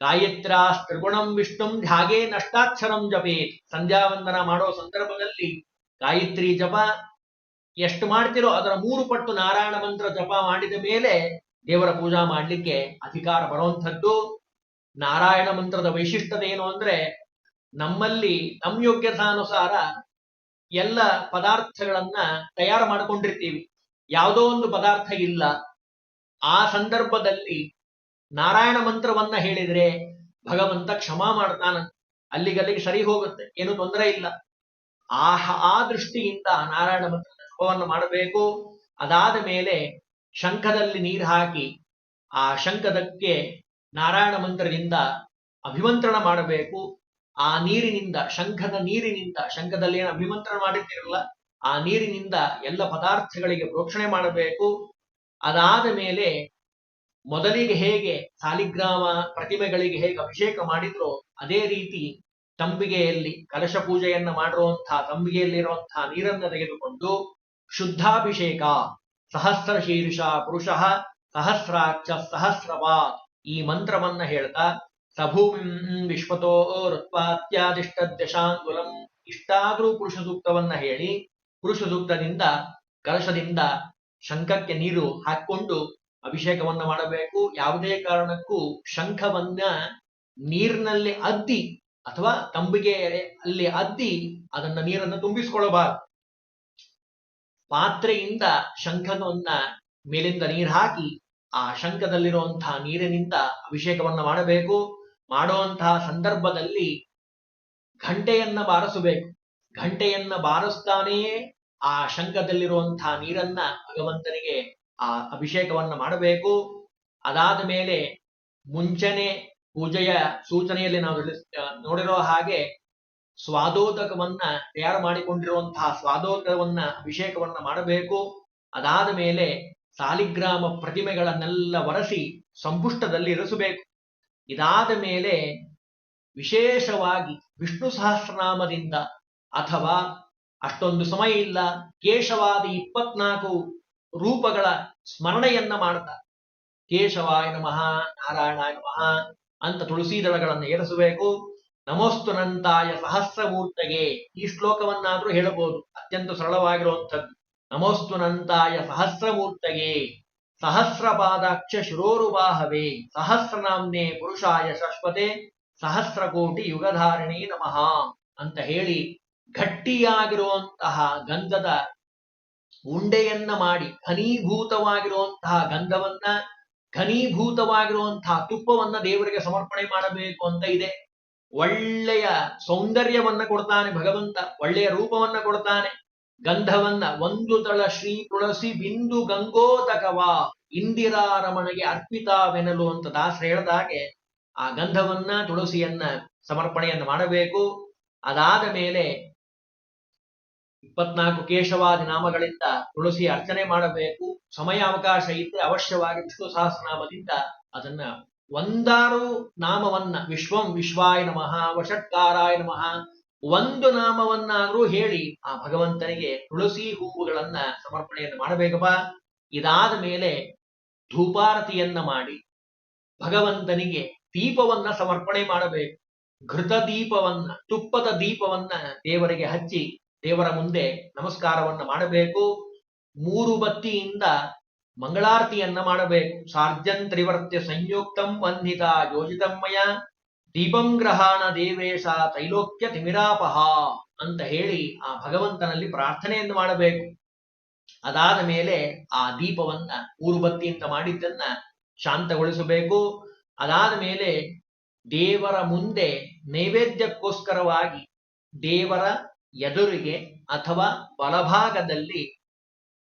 ಗಾಯತ್ರ ತ್ರಿಗುಣಂ ವಿಷ್ಣುಂ ಧ್ಯಾಗೇ ನಷ್ಟಾಕ್ಷರಂ ಜಪೇತ್. ಸಂಧ್ಯಾವಂದನ ಮಾಡೋ ಸಂದರ್ಭದಲ್ಲಿ ಗಾಯತ್ರಿ ಜಪ ಎಷ್ಟು ಮಾಡ್ತಿರೋ ಅದರ ಮೂರು ಪಟ್ಟು ನಾರಾಯಣ ಮಂತ್ರ ಜಪ ಮಾಡಿದ ಮೇಲೆ ದೇವರ ಪೂಜಾ ಮಾಡಲಿಕ್ಕೆ ಅಧಿಕಾರ ಬರುವಂಥದ್ದು. ನಾರಾಯಣ ಮಂತ್ರದ ವೈಶಿಷ್ಟ್ಯತೆ ಏನು ಅಂದ್ರೆ ನಮ್ಮಲ್ಲಿ ನಮ್ಮ ಯೋಗ್ಯತಾನುಸಾರ ಎಲ್ಲ ಪದಾರ್ಥಗಳನ್ನ ತಯಾರು ಮಾಡಿಕೊಂಡಿರ್ತೀವಿ. ಯಾವುದೋ ಒಂದು ಪದಾರ್ಥ ಇಲ್ಲ. ಆ ಸಂದರ್ಭದಲ್ಲಿ ನಾರಾಯಣ ಮಂತ್ರವನ್ನ ಹೇಳಿದ್ರೆ ಭಗವಂತ ಕ್ಷಮಾ ಮಾಡ್ತಾನ. ಅಲ್ಲಿಗಲ್ಲಿಗೆ ಸರಿ ಹೋಗುತ್ತೆ. ಏನು ತೊಂದರೆ ಇಲ್ಲ. ಆ ಆ ದೃಷ್ಟಿಯಿಂದ ನಾರಾಯಣ ಮಂತ್ರದ ಮಾಡಬೇಕು. ಅದಾದ ಮೇಲೆ ಶಂಖದಲ್ಲಿ ನೀರು ಹಾಕಿ ಆ ಶಂಖದಕ್ಕೆ ನಾರಾಯಣ ಮಂತ್ರದಿಂದ ಅಭಿಮಂತ್ರಣ ಮಾಡಬೇಕು. ಆ ನೀರಿನಿಂದ, ಶಂಖದ ನೀರಿನಿಂದ, ಶಂಖದಲ್ಲಿ ಏನು ಅಭಿಮಂತ್ರಣ ಮಾಡಿರ್ತೀರಲ್ಲ, ಆ ನೀರಿನಿಂದ ಎಲ್ಲ ಪದಾರ್ಥಗಳಿಗೆ ಪ್ರೋಕ್ಷಣೆ ಮಾಡಬೇಕು. ಅದಾದ ಮೇಲೆ ಮೊದಲಿಗೆ ಹೇಗೆ ಸಾಲಿಗ್ರಾಮ ಪ್ರತಿಮೆಗಳಿಗೆ ಹೇಗೆ ಅಭಿಷೇಕ ಮಾಡಿದ್ರೋ ಅದೇ ರೀತಿ ತಂಬಿಗೆಯಲ್ಲಿ ಕಲಶ ಪೂಜೆಯನ್ನ ಮಾಡಿರುವಂತಹ ತಂಬಿಗೆಯಲ್ಲಿರುವಂತಹ ನೀರನ್ನು ತೆಗೆದುಕೊಂಡು ಶುದ್ಧಾಭಿಷೇಕ. ಸಹಸ್ರ ಶೀರ್ಷ ಪುರುಷ ಸಹಸ್ರಾಕ್ಷ ಸಹಸ್ರವಾ ಈ ಮಂತ್ರವನ್ನ ಹೇಳ್ತಾ, ಸಭೂಮಿಂ ವಿಶ್ವತೋ ಋತ್ವಾತ್ಯಾದಿಷ್ಟ ದಶಾಂಗುಲಂ ಇಷ್ಟಾದ್ರೂ ಪುರುಷ ಸೂಕ್ತವನ್ನ ಹೇಳಿ ಪುರುಷ ಸೂಕ್ತದಿಂದ ಕಲಶದಿಂದ ಶಂಖಕ್ಕೆ ನೀರು ಹಾಕೊಂಡು ಅಭಿಷೇಕವನ್ನ ಮಾಡಬೇಕು. ಯಾವುದೇ ಕಾರಣಕ್ಕೂ ಶಂಖವನ್ನ ನೀರಿನಲ್ಲಿ ಅದ್ದಿ ಅಥವಾ ತಂಬಿಗೆ ಅಲ್ಲಿ ಅದ್ದಿ ಅದನ್ನ ನೀರನ್ನು ತುಂಬಿಸಿಕೊಳ್ಳಬಾರದು ಪಾತ್ರೆಯಿಂದ ಶಂಖವನ್ನ ಮೇಲಿಂದ ನೀರು ಹಾಕಿ, ಆ ಶಂಖದಲ್ಲಿರುವಂತಹ ನೀರಿನಿಂದ ಅಭಿಷೇಕವನ್ನ ಮಾಡಬೇಕು. ಮಾಡುವಂತಹ ಸಂದರ್ಭದಲ್ಲಿ ಘಂಟೆಯನ್ನ ಬಾರಿಸಬೇಕು. ಘಂಟೆಯನ್ನ ಬಾರಿಸ್ತಾನೇ ಆ ಶಂಖದಲ್ಲಿರುವಂತಹ ನೀರನ್ನ ಭಗವಂತನಿಗೆ ಆ ಅಭಿಷೇಕವನ್ನ ಮಾಡಬೇಕು. ಅದಾದ ಮೇಲೆ ಮುಂಚೆನೆ ಪೂಜೆಯ ಸೂಚನೆಯಲ್ಲಿ ನಾವು ನೋಡಿರೋ ಹಾಗೆ ಸ್ವಾದೋದಕವನ್ನ ತಯಾರು ಮಾಡಿಕೊಂಡಿರುವಂತಹ ಸ್ವಾದೋದಕವನ್ನ ಅಭಿಷೇಕವನ್ನ ಮಾಡಬೇಕು. ಅದಾದ ಮೇಲೆ ಸಾಲಿಗ್ರಾಮ ಪ್ರತಿಮೆಗಳನ್ನೆಲ್ಲ ಒರೆಸಿ ಸಂಪುಷ್ಟದಲ್ಲಿ ಇರಿಸಬೇಕು. ಇದಾದ ಮೇಲೆ ವಿಶೇಷವಾಗಿ ವಿಷ್ಣು ಸಹಸ್ರನಾಮದಿಂದ ಅಥವಾ ಅಷ್ಟೊಂದು ಸಮಯ ಇಲ್ಲ, ಕೇಶವಾದಿ ಇಪ್ಪತ್ನಾಲ್ಕು ರೂಪಗಳ ಸ್ಮರಣೆಯನ್ನ ಮಾಡ್ತಾರೆ. ಕೇಶವಾಯ ನಮಃ, ನಾರಾಯಣಾಯ ನಮಃ ಅಂತ ತುಳಸಿ ದಳಗಳನ್ನು ಏರಿಸಬೇಕು. ನಮೋಸ್ತುನಂತಾಯ ಸಹಸ್ರಮೂರ್ತಗೆ ಈ ಶ್ಲೋಕವನ್ನಾದರೂ ಹೇಳಬಹುದು. ಅತ್ಯಂತ ಸರಳವಾಗಿರುವಂಥದ್ದು. ನಮೋಸ್ತು ನಂತಾಯ ಸಹಸ್ರಮೂರ್ತಗೆ ಸಹಸ್ರಪಾದಾಕ್ಷ ಶಿರೋರುಬಾಹವೇ ಸಹಸ್ರನಾಮ್ನೆ ಪುರುಷಾಯ ಶಾಶ್ವತೆ ಸಹಸ್ರಕೋಟಿ ಕೋಟಿ ನಮಹಾ ನಮಃ ಅಂತ ಹೇಳಿ ಗಟ್ಟಿಯಾಗಿರುವಂತಹ ಗಂಧದ ಉಂಡೆಯನ್ನ ಮಾಡಿ ಘನೀಭೂತವಾಗಿರುವಂತಹ ಗಂಧವನ್ನ ಘನೀಭೂತವಾಗಿರುವಂತಹ ತುಪ್ಪವನ್ನ ದೇವರಿಗೆ ಸಮರ್ಪಣೆ ಮಾಡಬೇಕು ಅಂತ ಇದೆ. ಒಳ್ಳೆಯ ಸೌಂದರ್ಯವನ್ನ ಕೊಡ್ತಾನೆ ಭಗವಂತ, ಒಳ್ಳೆಯ ರೂಪವನ್ನ ಕೊಡ್ತಾನೆ. ಗಂಧವನ್ನ ಒಂದು ತಳ ಶ್ರೀ ತುಳಸಿ ಬಿಂದು ಗಂಗೋತಕವ ಇಂದಿರಾ ರಮಣಗೆ ಅರ್ಪಿತಾವೆನಲು ಅಂತ ದಾಸ ಹೇಳಿದ ಹಾಗೆ ಆ ಗಂಧವನ್ನ, ತುಳಸಿಯನ್ನ ಸಮರ್ಪಣೆಯನ್ನು ಮಾಡಬೇಕು. ಅದಾದ ಮೇಲೆ ಇಪ್ಪತ್ನಾಲ್ಕು ಕೇಶವಾದಿ ನಾಮಗಳಿಂದ ತುಳಸಿ ಅರ್ಚನೆ ಮಾಡಬೇಕು. ಸಮಯ ಅವಕಾಶ ಇದ್ರೆ ಅವಶ್ಯವಾಗಿ ವಿಷ್ಣು ಸಹಸ್ರನಾಮದಿಂದ ಅದನ್ನ ಒಂದಾರು ನಾಮವನ್ನ, ವಿಶ್ವಂ ವಿಶ್ವಾಯ ನಮಃ, ವಷಟ್ಕಾರಾಯ ನಮಃ, ಒಂದು ನಾಮವನ್ನಾದ್ರೂ ಹೇಳಿ ಆ ಭಗವಂತನಿಗೆ ತುಳಸಿ ಹೂವುಗಳನ್ನ ಸಮರ್ಪಣೆಯನ್ನು ಮಾಡಬೇಕಪ್ಪ. ಇದಾದ ಮೇಲೆ ಧೂಪಾರತಿಯನ್ನ ಮಾಡಿ, ಭಗವಂತನಿಗೆ ದೀಪವನ್ನ ಸಮರ್ಪಣೆ ಮಾಡಬೇಕು. ಘೃತ ದೀಪವನ್ನ, ತುಪ್ಪದ ದೀಪವನ್ನ ದೇವರಿಗೆ ಹಚ್ಚಿ ದೇವರ ಮುಂದೆ ನಮಸ್ಕಾರವನ್ನ ಮಾಡಬೇಕು. ಮೂರು ಬತ್ತಿಯಿಂದ ಮಂಗಳಾರತಿಯನ್ನ ಮಾಡಬೇಕು. ಸಾರ್ಜನ್ ತ್ರಿವರ್ತ್ಯ ಸಂಯುಕ್ತಂ ವಂದಿತ ಯೋಜಿತಮ್ಮಯ ದೀಪಂ ಗ್ರಹಾಣ ದೇವೇಶ ತೈಲೋಕ್ಯ ತಿಮಿರಾಪಹ ಅಂತ ಹೇಳಿ ಆ ಭಗವಂತನಲ್ಲಿ ಪ್ರಾರ್ಥನೆಯನ್ನು ಮಾಡಬೇಕು. ಅದಾದ ಮೇಲೆ ಆ ದೀಪವನ್ನ ಮೂರು ಬತ್ತಿಯಿಂದ ಮಾಡಿದ್ದನ್ನ ಶಾಂತಗೊಳಿಸಬೇಕು. ಅದಾದ ಮೇಲೆ ದೇವರ ಮುಂದೆ ನೈವೇದ್ಯಕ್ಕೋಸ್ಕರವಾಗಿ ದೇವರ ಎದುರಿಗೆ ಅಥವಾ ಬಲಭಾಗದಲ್ಲಿ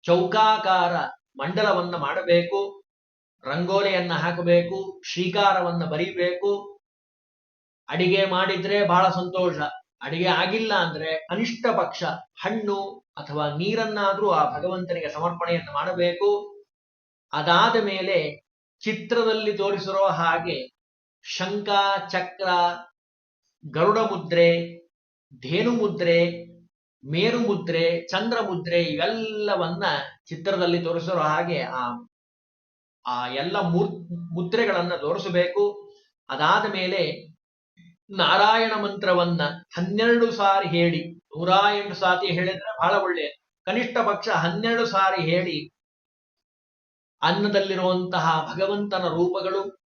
ಚೌಕಾಕಾರ ಮಂಡಲವನ್ನ ಮಾಡಬೇಕು, ರಂಗೋಲಿಯನ್ನ ಹಾಕಬೇಕು, ಶ್ರೀಕಾರವನ್ನ ಬರೀಬೇಕು. ಅಡಿಗೆ ಮಾಡಿದ್ರೆ ಬಹಳ ಸಂತೋಷ. ಅಡಿಗೆ ಆಗಿಲ್ಲ ಅಂದ್ರೆ ಕನಿಷ್ಠ ಪಕ್ಷ, ಹಣ್ಣು ಅಥವಾ ನೀರನ್ನಾದ್ರೂ ಆ ಭಗವಂತನಿಗೆ ಸಮರ್ಪಣೆಯನ್ನು ಮಾಡಬೇಕು. ಅದಾದ ಮೇಲೆ ಚಿತ್ರದಲ್ಲಿ ತೋರಿಸಿರೋ ಹಾಗೆ ಶಂಕ ಚಕ್ರ ಗರುಡ ಮುದ್ರೆ ಧೇನು ಮುದ್ರೆ ಮೇರು ಮುದ್ರೆ ಚಂದ್ರ ಮುದ್ರೆ ಇವೆಲ್ಲವನ್ನ ಚಿತ್ರದಲ್ಲಿ ತೋರಿಸಿರೋ ಹಾಗೆ ಆ ಆ ಎಲ್ಲ ಮೂರ್, ಮುದ್ರೆಗಳನ್ನ ತೋರಿಸಬೇಕು. ಅದಾದ ಮೇಲೆ ನಾರಾಯಣ ಮಂತ್ರವನ್ನ ಹನ್ನೆರಡು ಸಾರಿ ಹೇಳಿ. ನೂರ ಎಂಟು ಸಾರಿ ಹೇಳಿದ್ರೆ ಬಹಳ ಒಳ್ಳೆ ಕನಿಷ್ಠ ಪಕ್ಷ ಹನ್ನೆರಡು ಸಾರಿ ಹೇಳಿ. ಅನ್ನದಲ್ಲಿರುವಂತಹ ಭಗವಂತನ ರೂಪಗಳು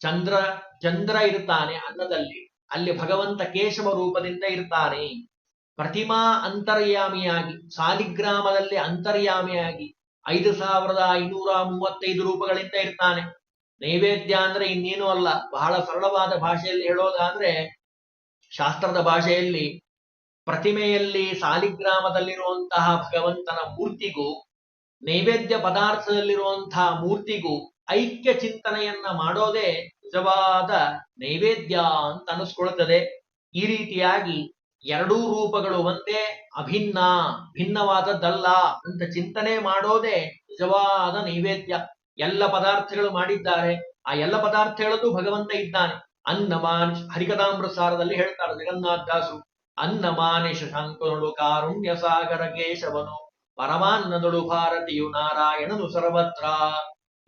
ಚಂದ್ರ ಚಂದ್ರ ಇರ್ತಾನೆ ಅನ್ನದಲ್ಲಿ. ಅಲ್ಲಿ ಭಗವಂತ ಕೇಶವ ರೂಪದಿಂದ ಇರ್ತಾನೆ. ಪ್ರತಿಮಾ ಅಂತರ್ಯಾಮಿಯಾಗಿ, ಸಾಲಿಗ್ರಾಮದಲ್ಲಿ ಅಂತರ್ಯಾಮಿಯಾಗಿ ಐದು ಸಾವಿರದ ಐನೂರ ಮೂವತ್ತೈದು ರೂಪಗಳಿಂದ ಇರ್ತಾನೆ. ನೈವೇದ್ಯ ಅಂದ್ರೆ ಇನ್ನೇನು ಅಲ್ಲ. ಬಹಳ ಸರಳವಾದ ಭಾಷೆಯಲ್ಲಿ ಹೇಳೋದಾದ್ರೆ, ಶಾಸ್ತ್ರದ ಭಾಷೆಯಲ್ಲಿ ಪ್ರತಿಮೆಯಲ್ಲಿ ಸಾಲಿಗ್ರಾಮದಲ್ಲಿರುವಂತಹ ಭಗವಂತನ ಮೂರ್ತಿಗೂ, ನೈವೇದ್ಯ ಪದಾರ್ಥದಲ್ಲಿರುವಂತಹ ಮೂರ್ತಿಗೂ ಐಕ್ಯ ಚಿಂತನೆಯನ್ನ ಮಾಡೋದೇ ನಿಜವಾದ ನೈವೇದ್ಯ ಅಂತ ಅನಿಸ್ಕೊಳ್ತದೆ. ಈ ರೀತಿಯಾಗಿ ಎರಡೂ ರೂಪಗಳು ಒಂದೇ, ಅಭಿನ್ನ, ಭಿನ್ನವಾದದ್ದಲ್ಲ ಅಂತ ಚಿಂತನೆ ಮಾಡೋದೇ ನಿಜವಾದ ನೈವೇದ್ಯ. ಎಲ್ಲ ಪದಾರ್ಥಗಳು ಮಾಡಿದ್ದಾರೆ. ಆ ಎಲ್ಲ ಪದಾರ್ಥಗಳಲ್ಲೂ ಭಗವಂತ ಇದ್ದಾನೆ. ಅನ್ನಮಾನ್ ಹರಿಕಥಾಮೃತಸಾರದಲ್ಲಿ ಹೇಳ್ತಾರೆ, ಜಗನ್ನಾಥ ದಾಸು ಅನ್ನಮಾನೆ ಶಶಾಂಕನೊಳು ಕಾರುಣ್ಯ ಸಾಗರ ಕೇಶವನು. ಪರಮಾನ್ನದೊಳು ಭಾರತೀಯು ನಾರಾಯಣನು ಸರ್ವತ್ರ.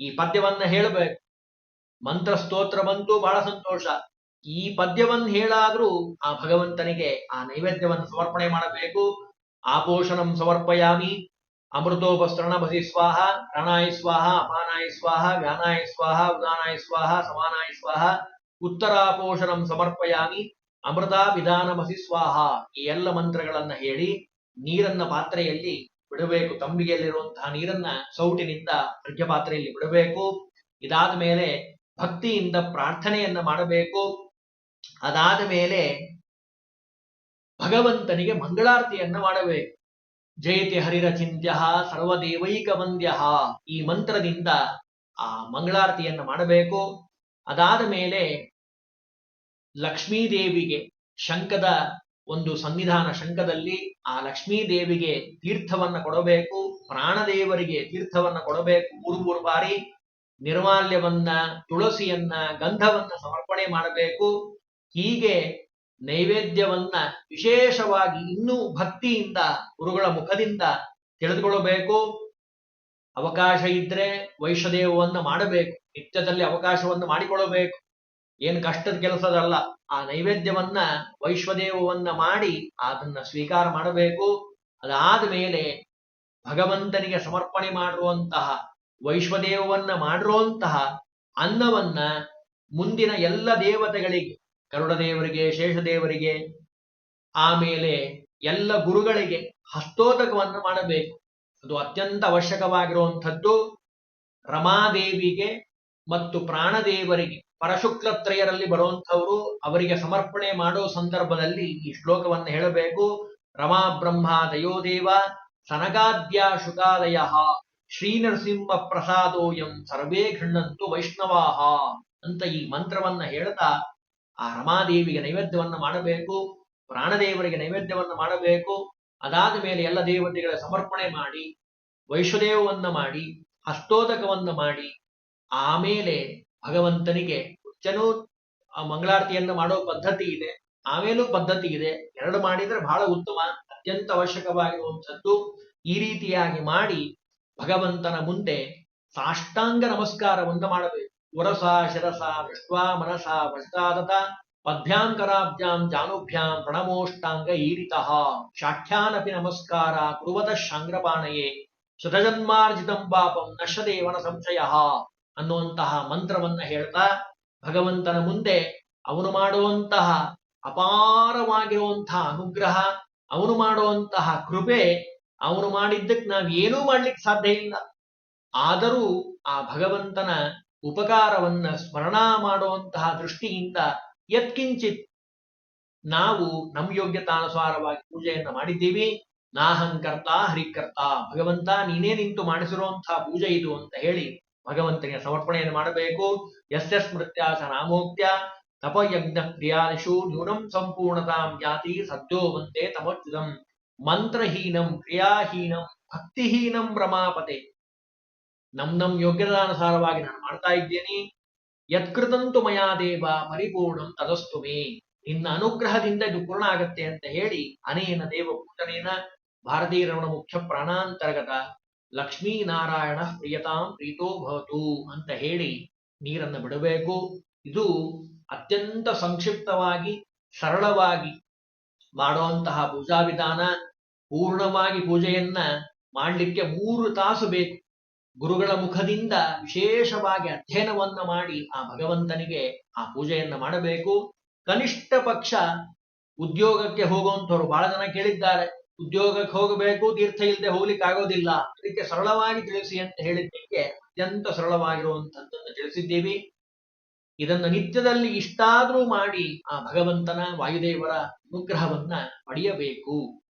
ಈ ಪದ್ಯವನ್ನ ಹೇಳಬೇಕು. ಮಂತ್ರ ಸ್ತೋತ್ರ ಬಂತು, ಬಹಳ ಸಂತೋಷ. ಈ ಪದ್ಯವನ್ನು ಹೇಳಾದ್ರೂ ಆ ಭಗವಂತನಿಗೆ ಆ ನೈವೇದ್ಯವನ್ನು ಸಮರ್ಪಣೆ ಮಾಡಬೇಕು. ಆಪೋಷಣಂ ಸಮರ್ಪಯಾಮಿ. ಅಮೃತೋಪಸ್ತರಣ ಭಸಿ ಸ್ವಾಹ. ರಣಾಯ ಸ್ವಾಹ. ಅಪಾನಾಯ ಸ್ವಾಹ. ವ್ಯಾನಾಯ ಸ್ವಾಹ. ಉದಾನಾಯ ಸ್ವಾಹ. ಸಮಾನಾಯ ಸ್ವಾಹ. ಉತ್ತರಾಪೋಷಣಂ ಸಮರ್ಪಯಾಮಿ. ಅಮೃತ ವಿಧಾನಮಸಿ ಸ್ವಾಹ. ಈ ಎಲ್ಲ ಮಂತ್ರಗಳನ್ನ ಹೇಳಿ ನೀರನ್ನ ಪಾತ್ರೆಯಲ್ಲಿ ಬಿಡಬೇಕು. ತಂಬಿಗೆಯಲ್ಲಿರುವಂತಹ ನೀರನ್ನ ಸೌಟಿನಿಂದ ಅರ್ಘ್ಯ ಪಾತ್ರೆಯಲ್ಲಿ ಬಿಡಬೇಕು. ಇದಾದ ಮೇಲೆ ಭಕ್ತಿಯಿಂದ ಪ್ರಾರ್ಥನೆಯನ್ನ ಮಾಡಬೇಕು. ಅದಾದ ಮೇಲೆ ಭಗವಂತನಿಗೆ ಮಂಗಳಾರತಿಯನ್ನ ಮಾಡಬೇಕು. ಜಯತಿ ಹರಿರಚಿಂತ್ಯ ಸರ್ವದೇವೈಕ ವಂದ್ಯ ಈ ಮಂತ್ರದಿಂದ ಆ ಮಂಗಳಾರತಿಯನ್ನ ಮಾಡಬೇಕು. ಅದಾದ ಮೇಲೆ ಲಕ್ಷ್ಮೀದೇವಿಗೆ ಶಂಕದ ಒಂದು ಸನ್ನಿಧಾನ ಶಂಕದಲ್ಲಿ ಆ ಲಕ್ಷ್ಮೀದೇವಿಗೆ ತೀರ್ಥವನ್ನ ಕೊಡಬೇಕು. ಪ್ರಾಣದೇವರಿಗೆ ತೀರ್ಥವನ್ನ ಕೊಡಬೇಕು. ಮೂರು ಮೂರು ಬಾರಿ ನಿರ್ಮಾಲ್ಯವನ್ನ, ತುಳಸಿಯನ್ನ, ಗಂಧವನ್ನ ಸಮರ್ಪಣೆ ಮಾಡಬೇಕು. ಹೀಗೆ ನೈವೇದ್ಯವನ್ನ ವಿಶೇಷವಾಗಿ ಇನ್ನೂ ಭಕ್ತಿಯಿಂದ, ಗುರುಗಳ ಮುಖದಿಂದ ತಿಳಿದುಕೊಳ್ಳಬೇಕು? ಅವಕಾಶ ಇದ್ರೆ ವೈಶ್ವದೇವವನ್ನ ಮಾಡಬೇಕು. ನಿತ್ಯದಲ್ಲಿ ಅವಕಾಶವನ್ನು ಮಾಡಿಕೊಳ್ಳಬೇಕು. ಏನು ಕಷ್ಟದ ಕೆಲಸದಲ್ಲ. ಆ ನೈವೇದ್ಯವನ್ನ ವೈಶ್ವದೇವವನ್ನ ಮಾಡಿ ಅದನ್ನ ಸ್ವೀಕಾರ ಮಾಡಬೇಕು. ಅದಾದ ಮೇಲೆ ಭಗವಂತನಿಗೆ ಸಮರ್ಪಣೆ ಮಾಡುವಂತಹ ವೈಶ್ವದೇವವನ್ನ ಮಾಡಿರುವಂತಹ ಅನ್ನವನ್ನ ಮುಂದಿನ ಎಲ್ಲ ದೇವತೆಗಳಿಗೆ ಗರುಡ ದೇವರಿಗೆ ಶೇಷದೇವರಿಗೆ, ಆಮೇಲೆ ಎಲ್ಲ ಗುರುಗಳಿಗೆ ಹಸ್ತೋದಕವನ್ನು ಮಾಡಬೇಕು. ಅದು ಅತ್ಯಂತ ಅವಶ್ಯಕವಾಗಿರುವಂಥದ್ದು ರಮಾದೇವಿಗೆ ಮತ್ತು ಪ್ರಾಣದೇವರಿಗೆ. ಪರಶುಕ್ಲತ್ರಯರಲ್ಲಿ ಬರುವಂಥವರು ಅವರಿಗೆ ಸಮರ್ಪಣೆ ಮಾಡೋ ಸಂದರ್ಭದಲ್ಲಿ ಈ ಶ್ಲೋಕವನ್ನು ಹೇಳಬೇಕು. ರಮಾ ಬ್ರಹ್ಮ ದಯೋದೇವ ಸನಗಾದ್ಯ ಶುಕಾದಯ ಶ್ರೀನರಸಿಂಹ ಪ್ರಸಾದೋಯಂ ಸರ್ವೇ ಗೃಹಂತು ವೈಷ್ಣವಾಹ ಅಂತ ಈ ಮಂತ್ರವನ್ನ ಹೇಳ್ತಾ ಆ ರಮಾದೇವಿಗೆ ನೈವೇದ್ಯವನ್ನು ಮಾಡಬೇಕು, ಪ್ರಾಣದೇವರಿಗೆ ನೈವೇದ್ಯವನ್ನು ಮಾಡಬೇಕು, ಅದಾದ ಮೇಲೆ ಎಲ್ಲ ದೇವತೆಗಳ ಸಮರ್ಪಣೆ ಮಾಡಿ ವೈಶ್ವದೇವವನ್ನ ಮಾಡಿ ಹಸ್ತೋದಕವನ್ನು ಮಾಡಿ, ಆಮೇಲೆ ಭಗವಂತನಿಗೆ ಹುಚ್ಚನೂ ಮಂಗಳಾರತಿಯನ್ನ ಮಾಡೋ ಪದ್ಧತಿ ಇದೆ, ಆಮೇಲೂ ಪದ್ಧತಿ ಇದೆ, ಎರಡು ಮಾಡಿದ್ರೆ ಬಹಳ ಉತ್ತಮ, ಅತ್ಯಂತ ಅವಶ್ಯಕವಾಗಿರುವಂಥದ್ದು. ಈ ರೀತಿಯಾಗಿ ಮಾಡಿ ಭಗವಂತನ ಮುಂದೆ ಸಾಷ್ಟಾಂಗ ನಮಸ್ಕಾರವನ್ನು ಮಾಡಬೇಕು. ಉರಸ ಶಿರಸಾ ದೃಷ್ಟ್ವಾ ಮನಸಾ ವಶತಾದತ ಪದ್ಭ್ಯಾಂ ಕರಾಬ್ಜಾಂ ಜಾನುಭ್ಯಾಂ ಪ್ರಣಮೋಷ್ಟಾಂಗ ಈರಿತಃ ಶಾಖ್ಯಾನಪಿ ನಮಸ್ಕಾರ ಕುರುವತ ಶಾಂಗ್ರಪಾಣಯೇ ಶತಜನ್ಮಾರ್ಜಿತಂ ಪಾಪಂ ನಶದೇವನ ಸಂಶಯ ಅನ್ನುವಂತಹ ಮಂತ್ರವನ್ನ ಹೇಳ್ತಾ, ಭಗವಂತನ ಮುಂದೆ ಅವನು ಮಾಡುವಂತಹ ಅಪಾರವಾಗಿರುವಂತಹ ಅನುಗ್ರಹ, ಅವನು ಮಾಡುವಂತಹ ಕೃಪೆ, ಅವನು ಮಾಡಿದ್ದಕ್ಕೆ ನಾವು ಏನೂ ಮಾಡ್ಲಿಕ್ಕೆ ಸಾಧ್ಯ ಇಲ್ಲ. ಆದರೂ ಆ ಭಗವಂತನ ಉಪಕಾರವನ್ನ ಸ್ಮರಣ ಮಾಡುವಂತಹ ದೃಷ್ಟಿಯಿಂದ ಯತ್ಕಿಂಚಿತ್ ನಾವು ನಮ್ಮ ಯೋಗ್ಯತಾನುಸಾರವಾಗಿ ಪೂಜೆಯನ್ನ ಮಾಡಿದ್ದೀವಿ. ನಾಹಂಕರ್ತ ಹರಿಕರ್ತ, ಭಗವಂತ ನೀನೇ ನಿಂತು ಮಾಡಿಸಿರುವಂತಹ ಪೂಜೆ ಇದು ಅಂತ ಹೇಳಿ ಭಗವಂತನಿಗೆ ಸಮರ್ಪಣೆಯನ್ನು ಮಾಡಬೇಕು. ಯಸ್ಯ ಸ್ಮೃತ್ಯ ಸ ನಾಮೋಕ್ತ್ಯ ತಪಯಜ್ಞ ಕ್ರಿಯಾದಿಷು ನ್ಯೂನಂ ಸಂಪೂರ್ಣತಾಂ ಯಾತಿ ಸದ್ಯೋವಂತೆ ತಮೋಚ್ಯುತಂ. ಮಂತ್ರಹೀನಂ, ಕ್ರಿಯಾಹೀನಂ, ಭಕ್ತಿಹೀನಂ ರಮಾಪತೆ. ನಮ್ ನಮ್ ಯೋಗ್ಯತಾನುಸಾರವಾಗಿ ನಾನು ಮಾಡ್ತಾ ಇದ್ದೇನೆ. ಯತ್ಕೃತಂತು ಮಯಾ ದೇವ ಪರಿಪೂರ್ಣಂ ತದಸ್ತು ಮೇ. ನಿನ್ನ ಅನುಗ್ರಹದಿಂದ ಇದು ಪೂರ್ಣ ಆಗತ್ತೆ ಅಂತ ಹೇಳಿ ಅನೇನ ದೇವ ಪೂಜನೇನ ಭಾರತೀಯ ರಮಣ ಮುಖ್ಯ ಪ್ರಾಣಾಂತರ್ಗತ ಲಕ್ಷ್ಮೀನಾರಾಯಣ ಪ್ರಿಯತಾಂ ಪ್ರೀತೋ ಭವತು ಅಂತ ಹೇಳಿ ನೀರನ್ನು ಬಿಡಬೇಕು. ಇದು ಅತ್ಯಂತ ಸಂಕ್ಷಿಪ್ತವಾಗಿ, ಸರಳವಾಗಿ ಮಾಡುವಂತಹ ಪೂಜಾ ವಿಧಾನ ಪೂರ್ಣವಾಗಿ ಪೂಜೆಯನ್ನ ಮಾಡಲಿಕ್ಕೆ ಮೂರು ತಾಸು ಬೇಕು. ಗುರುಗಳ ಮುಖದಿಂದ ವಿಶೇಷವಾಗಿ ಅಧ್ಯಯನವನ್ನ ಮಾಡಿ ಆ ಭಗವಂತನಿಗೆ ಆ ಪೂಜೆಯನ್ನ ಮಾಡಬೇಕು. ಕನಿಷ್ಠ ಪಕ್ಷ ಉದ್ಯೋಗಕ್ಕೆ ಹೋಗುವಂಥವ್ರು ಬಹಳ ಜನ ಕೇಳಿದ್ದಾರೆ. ಉದ್ಯೋಗಕ್ಕೆ ಹೋಗಬೇಕು, ತೀರ್ಥ ಇಲ್ಲದೆ ಹೋಗ್ಲಿಕ್ಕೆ ಆಗೋದಿಲ್ಲ. ಅದಕ್ಕೆ ಸರಳವಾಗಿ ತಿಳಿಸಿ ಅಂತ ಹೇಳಿದ್ದಕ್ಕೆ ಅತ್ಯಂತ ಸರಳವಾಗಿರುವಂತಹದ್ದನ್ನು ತಿಳಿಸಿದ್ದೀವಿ. ಇದನ್ನ ನಿತ್ಯದಲ್ಲಿ ಇಷ್ಟಾದ್ರೂ ಮಾಡಿ ಆ ಭಗವಂತನ ವಾಯುದೇವರ ಅನುಗ್ರಹವನ್ನ ಪಡೆಯಬೇಕು.